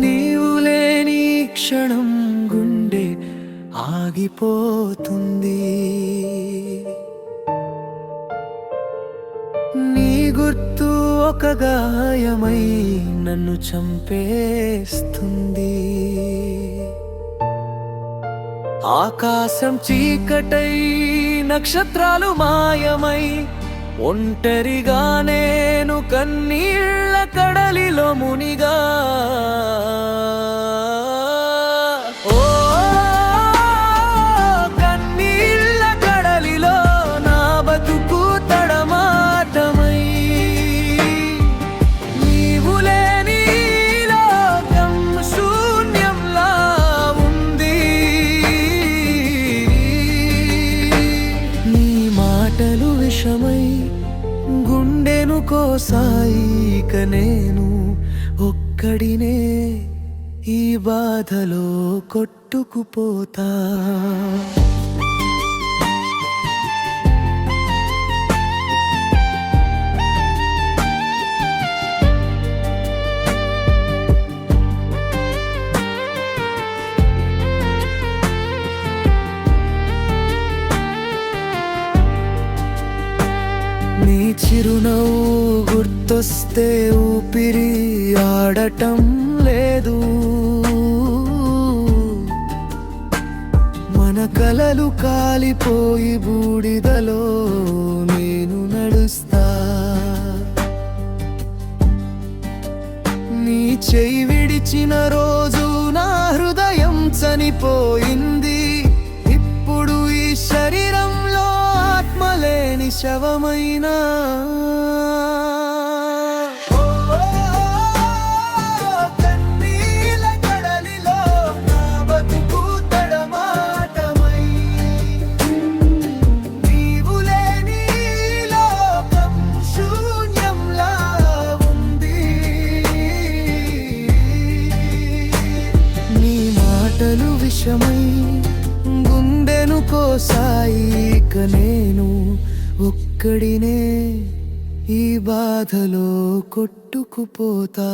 నీవు లేని క్షణం గుండె ఆగిపోతుంది. నీ గుర్తు ఒక గాయమై నన్ను చంపేస్తుంది. ఆకాశం చీకటై నక్షత్రాలు మాయమై ఒంటరిగా నేను కన్నీళ్ళు కడలిలో మునిగా. ఓ కన్నీళ్ళ కడలిలో నా బతుకు తడమాటమై. నీవు లేని లోకం శూన్యంలా ఉంది. నీ మాటలు విషమై గుండెను కోసాయి ఇక నేను ఒక్కడినే ఈ బాధలో కొట్టుకుపోతా. చిరునవ్వు గుర్తొస్తే ఊపిరి ఆడటం లేదు. మన కలలు కాలిపోయి బూడిదలో నేను నడుస్తా. నీ చెయ్యి విడిచిన రోజు నా హృదయం చనిపోయింది. ఇప్పుడు ఈ శరీరం శవమైనా. విషమై గుండెను కోసాయి ఇక నేను. ఒక్కడినే ఈ బాధలో కొట్టుకుపోతా.